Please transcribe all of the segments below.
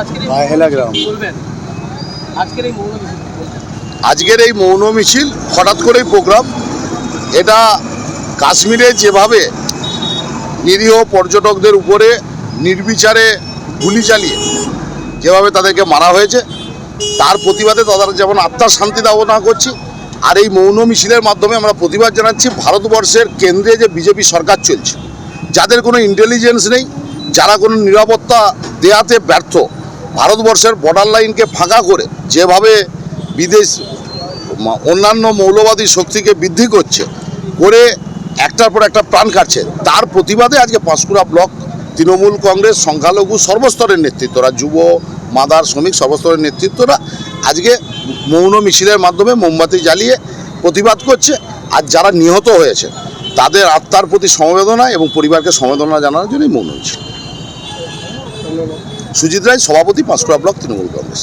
আজকের এই গ্রাম। আজকের এই মৌন মিছিল হঠাৎ করেই প্রোগ্রাম। এটা কাশ্মীরে যেভাবে নিরীহ পর্যটকদের উপরে নির্বিচারে গুলি চালিয়ে যেভাবে তাদেরকে মারা হয়েছে তার প্রতিবাদে তাদের যেমন আত্মার শান্তি কামনা করছি আর এই মৌন মিছিলের মাধ্যমে আমরা প্রতিবাদ জানাচ্ছি ভারতবর্ষের কেন্দ্রে যে বিজেপি সরকার চলছে যাদের কোনো ইন্টেলিজেন্স নেই যারা কোনো নিরাপত্তা দেয়াতে ব্যর্থ ভারতবর্ষের বর্ডার লাইনকে ফাঁকা করে যেভাবে বিদেশ অন্যান্য মৌলবাদী শক্তিকে বৃদ্ধি করছে, করে একটার পর একটা প্রাণ কাটছে, তার প্রতিবাদে আজকে পাঁশকুড়া ব্লক তৃণমূল কংগ্রেস সংখ্যালঘু সর্বস্তরের নেতৃত্বরা, যুব, মাদার, শ্রমিক সর্বস্তরের নেতৃত্বরা আজকে মৌন মিছিলের মাধ্যমে মোমবাতি জ্বালিয়ে প্রতিবাদ করছে, আর যারা নিহত হয়েছে, তাদের আত্মার প্রতি সমবেদনা এবং পরিবারকে সমবেদনা জানানোর জন্যই মৌন মিছিল। সুজিত রায় সভাপতি পাঁশকুড়া ব্লক তৃণমূল কংগ্রেস।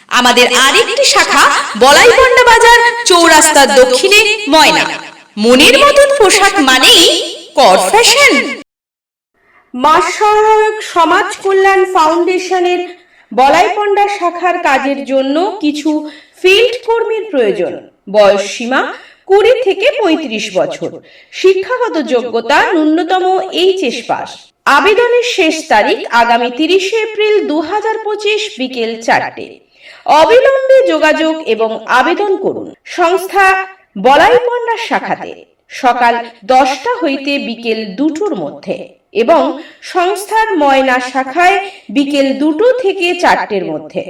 আমাদের আরেকটি শাখা বলাইপন্ডা বাজার চৌরাস্তার দক্ষিণে ময়না। মনের মতন পোশাক মানেই কর ফ্যাশন। মাস সহায়ক সমাজ কল্যাণ ফাউন্ডেশনের বলাইপন্ডা শাখার কাজের জন্য কিছু ফিল্ড কর্মীর প্রয়োজন। বয়স সীমা কুড়ি থেকে পঁয়ত্রিশ বছর। শিক্ষাগত যোগ্যতা ন্যূনতম এইচএস পাস। আবেদনের শেষ তারিখ আগামী তিরিশে এপ্রিল দু হাজার পঁচিশ বিকেল চারটে। অবিলম্বে যোগাযোগ এবং আবেদন করুন। সংস্থা বলাইপন্ডা শাখাতে সকাল দশটা হইতে বিকেল দুটোর মধ্যে এবং সংস্থার ময়না শাখায় বিকেল দুটো থেকে চারটের মধ্যে।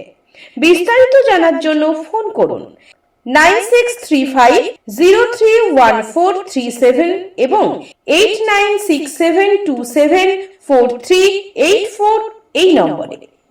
বিস্তারিত জানার জন্য ফোন করুন nine six three five zero three one four three seven এবং eight nine six seven two seven four three eight four এই নম্বরে।